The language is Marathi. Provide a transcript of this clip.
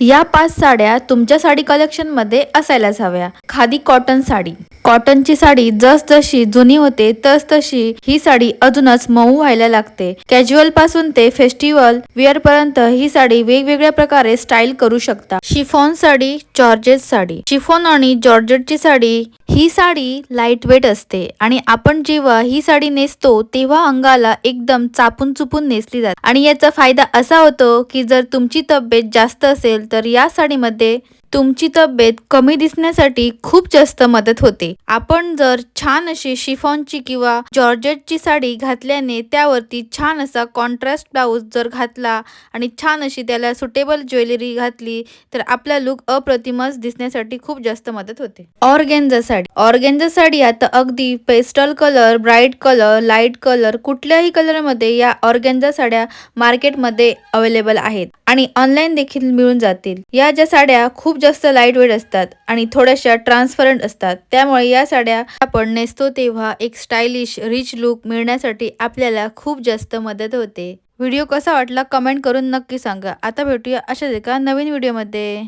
या पाच साड्या तुमच्या साडी कलेक्शनमध्ये असायलाच हव्या. खादी कॉटन साडी. कॉटनची साडी जस जशी जुनी होते तस तशी ही साडी अजूनच मऊ व्हायला लागते. कॅज्युअलपासून ते फेस्टिवल वेअर पर्यंत ही साडी वेगवेगळ्या प्रकारे स्टाईल करू शकता. Chiffon sari georgette sari. Chiffon आणि जॉर्जेटची साडी ही साडी लाइट वेट असते आणि आपण जेव्हा ही साडी नेसतो तेव्हा अंगाला एकदम चापून चुपून नेसली जाते. आणि याचा फायदा असा होतो की जर तुमची तब्येत जास्त असेल तर या साडीमध्ये तुमची तब्येत कमी दिसण्यासाठी खूप जास्त मदत होते. आपण जर छान अशी शिफॉनची किंवा जॉर्जेटची साडी घातल्याने त्यावरती छान असा कॉन्ट्रास्ट ब्लाऊज जर घातला आणि छान अशी त्याला सुटेबल ज्वेलरी घातली तर आपला लुक अप्रतिमच दिसण्यासाठी खूप जास्त मदत होते. ऑर्गेन्झा साडी. ऑर्गेन्झा साडी आता अगदी pastel colour bright colour light colour कुठल्याही कलरमध्ये या ऑर्गेन्झा साड्या मार्केटमध्ये अवेलेबल आहेत आणि ऑनलाईन देखील मिळून जातील. या ज्या साड्या खूप जास्त लाइट वेट असतात आणि थोड्याशा ट्रान्सपरंट असतात त्यामुळे या साड्या आपण नेसतो तेव्हा एक स्टायलिश रिच लुक मिळण्यासाठी आपल्याला खूप जास्त मदत होते. व्हिडिओ कसा वाटला कमेंट करून नक्की सांगा. आता भेटूया अशाच एका नवीन व्हिडिओमध्ये